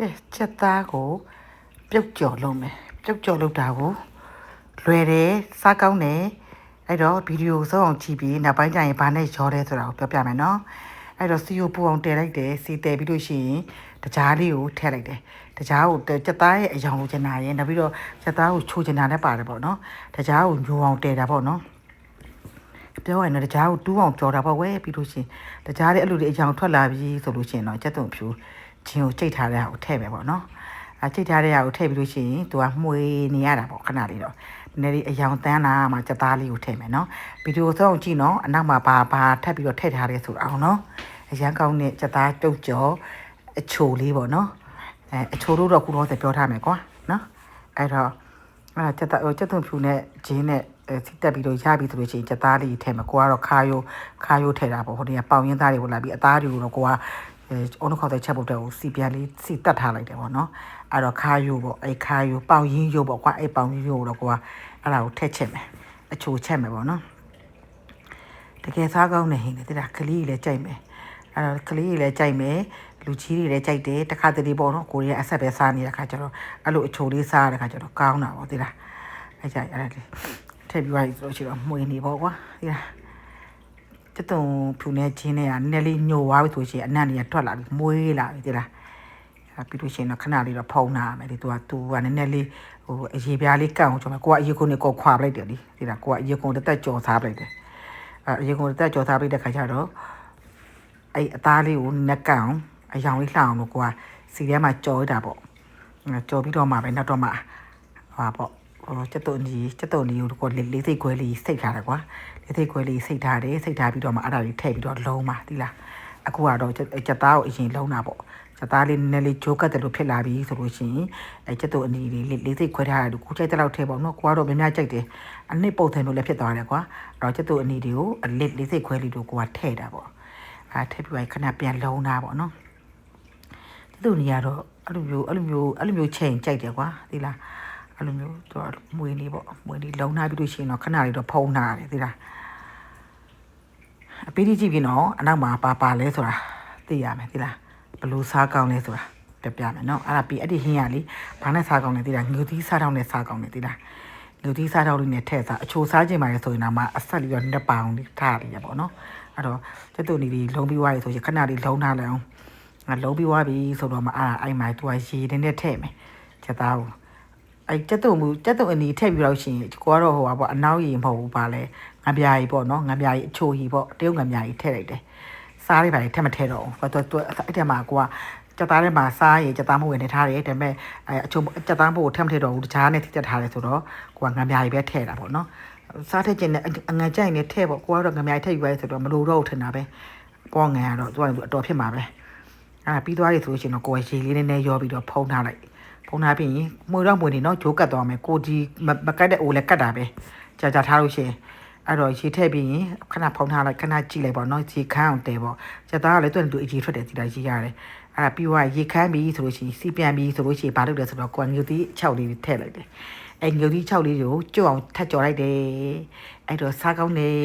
ကဲချက်သားကိုပြုတ်ကြော်လုံးမယ်ပြုတ်ကြော်လုပ်တာကိုလွယ်တယ်စားကောင်းတယ်အဲ့တော့ဗီဒီယိုစောအောင်ကြည့်ပြီးနောက်ပိုင်းကျရင်ဘာနဲ့ရောလဲဆိုတာကိုပြောပြမယ်နော်အဲ့တော့စီယိုပူအောင်တည်လိုက်တယ်စီတည်ပြီးလို့ရှိရင်တကြားလေးကိုထည့်လိုက်တယ်တကြားကိုချက်သားရဲ့အယောင်လိုချင်တာရဲ့နောက်ပြီးတော့ချက်သားကိုချိုးချင်တာလည်းပါတယ်ပေါ့နော်တကြားကိုညိုအောင်တည်တာပေါ့နော်ပြောရရင်တော့တကြားကိုတူးအောင်ကြော်တာပေါ့ဝဲပြီးလို့ရှရင်တကြားလေးအဲ့လိုလေးအကြောင်ထွက်လာပြီဆိုလို့ရှရင်တော့စက်တုံဖြူ ချင်းကိုကြိတ်ထားတဲ့ဟာကိုထည့်မယ်ပေါ့နော်အဲကြိတ်ထားတဲ့ဟာကိုထည့်ပြီးလို့ရှရင်သူကမှွေနေရတာပေါ့ခဏလေးတော့နည်းနည်းလေးအယောင်တန်းလာမှစက်သားလေးကိုထည့်မယ်နော်ဗီဒီယိုဆုံးကြည့်နော်အနောက်မှာဘာဘာထပ်ပြီးတော့ထည့်ထားရဲဆိုအောင်နော်အရန်ကောင်းတဲ့စက်သားတုတ်ကြော်အချိုလေးပေါ့နော်အဲအချိုလို့တော့ခုတော့ပြောထားမယ်ကွာနော်အဲ့တော့အဲ့ဒါချက်သားဟိုချက်သွန်ဖြူနဲ့ဂျင်းနဲ့စီတက်ပြီးတော့ရပြီဆိုလို့ရှိရင်ချက်သားလေးထဲမှာကိုကတော့ခါယိုခါယိုထဲတာပေါ့ဟိုတည်းကပေါင်ရင်းသားတွေဝင်လာပြီးအသားတွေကိုတော့ကိုက အဲအုံးခေါက်တဲ့ချက်ပုတ်တဲ့ကိုစီပြန်လေးစီတက်ထားလိုက်တယ်ပေါ့နော်အဲ့တော့ခါယိုပေါ့အဲ့ခါယိုပေါင်ရင်းယိုပေါ့ကွာအဲ့ပေါင်ရင်းယိုတော့ကိုကအဲ့ဒါကိုထက်ချက်မယ်အချိုချက်မယ်ပေါ့နော်တကယ်စားကောင်းနေဟင်းလေတဲ့ကလေးကြီးလည်းကြိုက်မယ်အဲ့တော့ကလေးကြီးလည်းကြိုက်မယ်လူကြီးတွေလည်းကြိုက်တယ်တခါတလေပေါ့နော်ကိုရီးယားအဆက်ပဲစားနေတဲ့ခါကျတော့အဲ့လိုအချိုလေးစားရတဲ့ခါကျတော့ကောင်းတာပေါ့သိလားအဲ့ကြအဲ့ဒါလေးထည့်ပြီးသွားပြီဆိုလို့ရှိတော့မှွေနေပေါ့ကွာဒီလား တတုံဖြူနေချင်းနဲ့ကနည်းနည်းလေးညိုသွားပြီဆိုရှင်အနံ့တွေကထွက်လာပြီမွေးလာပြီဒီလားအဲ့ပြီးလို့ရှိရင်တော့ခဏလေးတော့ဖုံးနာမယ်ဒီသူကသူကနည်းနည်းလေးဟိုအရေပြားလေးကန့်အောင်ကျွန်မကိုကအရေကုန်းနဲ့ကိုခွာပလိုက်တယ်လीဒီလားကိုကအရေကုန်းတစ်သက်ကြော်စားပလိုက်တယ်အဲ့အရေကုန်းတစ်သက်ကြော်စားပလိုက်တဲ့ခါကျတော့အဲ့အသားလေးကိုနက်ကန့်အောင်အယောင်လေးလှအောင်လို့ကိုကစီထဲမှာကြော်ရတာပေါ့ကြော်ပြီးတော့မှပဲနောက်တော့မှဟာပေါ့ ဟိုစက်တုံကြီးစက်တုံကြီးကိုကိုလေးလေးစိတ်ခွဲလေးစိတ်ထားတယ်ကွာလေးစိတ်ခွဲလေးစိတ်ထားတယ်စိတ်ထားပြီးတော့မှအဲ့ဒါလေးထည့်ပြီးတော့လုံးပါသီလားအခုကတော့စက်သားကိုအရင်လုံးတာပေါ့စက်သားလေးနည်းနည်းလေးဂျိုးကတ်တယ်လို့ဖြစ်လာပြီဆိုလို့ရှိရင်အဲစက်တုံအနီလေးလေးစိတ်ခွဲထားတယ်ကိုကြိုက်တဲ့လောက်ထည့်ပေါ့နော်ကိုကတော့များများကြိုက်တယ်အနစ်ပုတ်တယ်လို့လည်းဖြစ်သွားတယ်ကွာအဲ့တော့စက်တုံအနီတွေကိုအလစ်လေးစိတ်ခွဲလေးတို့ကိုကထည့်တာပေါ့အဲထည့်ပြီးခဏပြန်လုံးတာပေါ့နော်စက်တုံကြီးကတော့အဲ့လိုမျိုးအဲ့လိုမျိုးအဲ့လိုမျိုးချိန်ကြိုက်တယ်ကွာသီလား အဲ့လိုမျိုးသူကမွေးလေးပေါ့မွေးလေးလုံထားပြီးလို့ရှိရင်တော့ခဏလေးတော့ဖုံးထားတယ်သိလားအပေးကြည့်ပြီးတော့အနောက်မှာပါပါလဲဆိုတာသိရမယ်သိလားဘလို့စားကောင်းလဲဆိုတာပြပြမယ်နော်အဲ့ဒါပြီးအဲ့ဒီဟင်းရလေးဘာနဲ့စားကောင်းလဲသိလားငူသီးစားတောင်းနဲ့စားကောင်းတယ်သိလားငူသီးစားတောင်းလေးနဲ့ထည့်စားအချိုစားခြင်းပါလေဆိုရင်တော့မှအဆက်လေးတော့နှစ်ပေါင်လေးထားရရပေါ့နော်အဲ့တော့ကျွတ်တူနေပြီးလုံပြီးွားရဆိုရင်ခဏလေးလုံထားလိုက်အောင်ငါလုံပြီးွားပြီဆိုတော့မှအဲ့အဲ့မှာသူကရေနဲ့ထည့်မယ်ချက်သားကို အဲ့ကြက်တုံမူကြက်တုံအနီထည့်ပြီးတော့ရှင်ကိုကတော့ဟိုပါပေါ့အနောက်ရီမဟုတ်ဘူးပါလဲငပြားကြီးပေါ့နော်ငပြားကြီးအချိုကြီးပေါ့တရုတ်ငပြားကြီးထည့်လိုက်တယ်စားလေးပါလေထည့်မထည့်တော့ဘူးဘာတော့သူအဲ့ထဲမှာကိုကကြက်သားထဲမှာစားရင်ကြက်သားမဝင်နေထားတယ်ဒါပေမဲ့အဲအချိုကြက်သားမို့ထည့်မထည့်တော့ဘူးတခြားနဲ့ထည့်ချက်ထားတယ်ဆိုတော့ကိုကငပြားကြီးပဲထည့်တာပေါ့နော်စားထည့်ခြင်းနဲ့အငန်ကြိုက်နေထည့်ပေါ့ကိုကတော့ငပြားကြီးထည့်ယူရဲဆိုတော့မလိုတော့ဘူးထင်တာပဲပေါ့ငန်ကတော့သူကလည်းအတော်ဖြစ်မှာပဲအဲ့ပြီးသွားပြီဆိုလို့ရှိရင်တော့ကိုယ်ရေလေးနည်းနည်းရောပြီးတော့ဖုံးထားလိုက် ဖုံးထားပြီးရင်မွေတော့မွေနေတော့ဂျိုးကတ်သွားမယ်ကိုဒီမမကတ်တဲ့အိုလည်းကတ်တာပဲကြာကြာထားလို့ရှိရင်အဲ့တော့ရေထည့်ပြီးရင်ခဏဖုံးထားလိုက်ခဏကြည့်လိုက်ပေါ့နော်ရေခမ်းအောင်တဲပေါ့ကျက်သားကလည်းသူ့တူအရေထွက်တယ်ဒီတိုင်းရေးရတယ်အဲ့ဒါပြီးတော့ရေခမ်းပြီးဆိုလို့ရှိရင်စီပြန်ပြီးဆိုလို့ရှိရင်ဘာလုပ်လဲဆိုတော့ကွန်ငူတီ6လေးထည့်လိုက်တယ်အဲ့ငူတီ6လေးကိုကြွအောင်ထပ်ကြော်လိုက်တယ်အဲ့တော့စားကောင်းတယ်